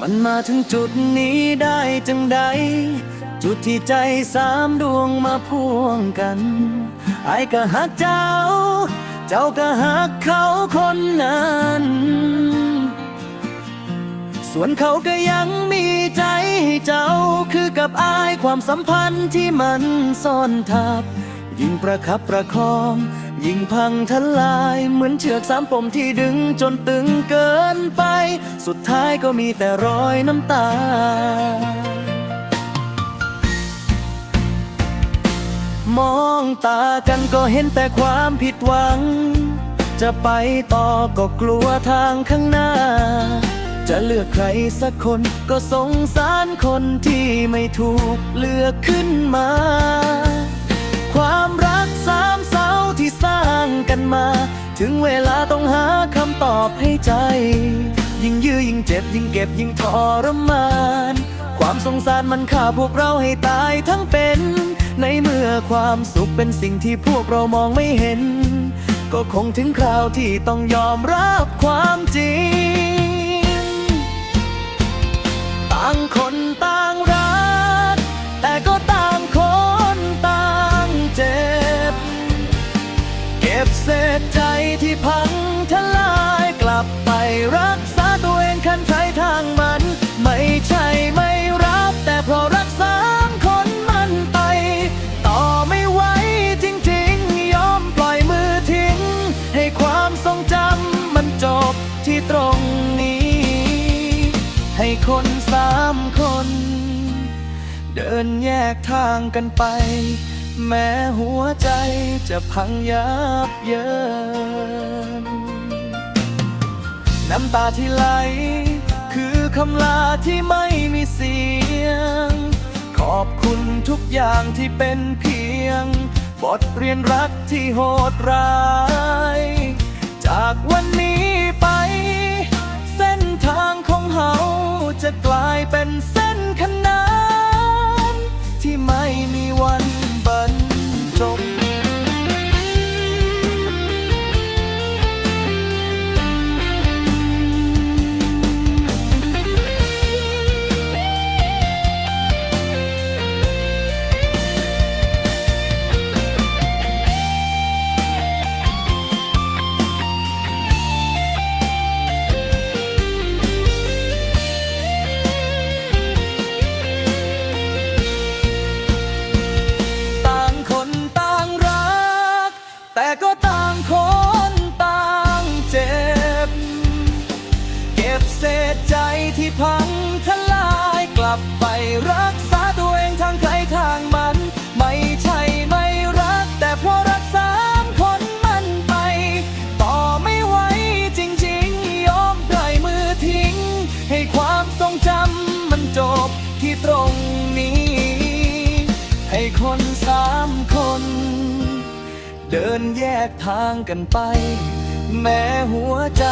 มันมาถึงจุดนี้ได้จังใด จุดที่ใจสามดวงมาพ่วงกันไอ้ก็หักเจ้า เจ้าก็หักเขาคนนั้น ส่วนเขาก็ยังมีใจให้เจ้าคือกับอายความสัมพันธ์ที่มันซ่อนทับ ยิ่งประคับประคอง ยิ่งพังทลาย เหมือนเชือกสามปมที่ดึงจนตึงเกินไป สุดท้ายก็มีแต่รอยน้ำตา มองตากันก็เห็นแต่ความผิดหวัง จะไปต่อก็กลัวทางข้างหน้า จะเลือกใครสักคนก็สงสารคนที่ไม่ถูกเลือกขึ้นมา ความรักสามเสาที่สร้างกันมา ถึงเวลาต้องหาคำตอบให้ใจ ยิ่งยื้อยิ่งเจ็บยิ่งเก็บยิ่งทรมาน ความสงสารมันฆ่าพวกเราให้ตายทั้งเป็น ในเมื่อความสุขเป็นสิ่งที่พวกเรามองไม่เห็น ก็คงถึงคราวที่ต้องยอมรับความจริง ต่างคนต่าง ตรงนี้ ให้คนสามคน เดินแยกทางกันไป แม้หัวใจจะพังยับเยิน น้ำตาที่ไหล คือคำลาที่ไม่มีเสียง ขอบคุณทุกอย่างที่เป็นเพียง บทเรียนรักที่โหดร้าย จากวันนี้ คนต่างเจ็บ เก็บเศษใจที่พังทลายกลับไปรักษาตัวเองทางใครทางมัน ไม่ใช่ไม่รัก แต่เพราะรักสามคนมันไป ต่อไม่ไหวจริงๆ ยอมปล่อยมือทิ้ง ให้ความทรงจำมันจบที่ตรงนี้ ให้คนสามคน เดินแยกทางกันไป แม้หัวใจ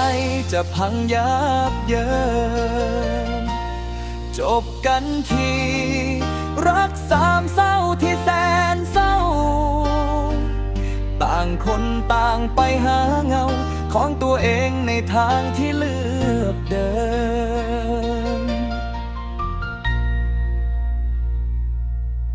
จะพังยับเยินจบกันที รักสามเศร้าที่แสนเศร้า ต่างคนต่างไปหาเงา ของตัวเองในทางที่เลือกเดิน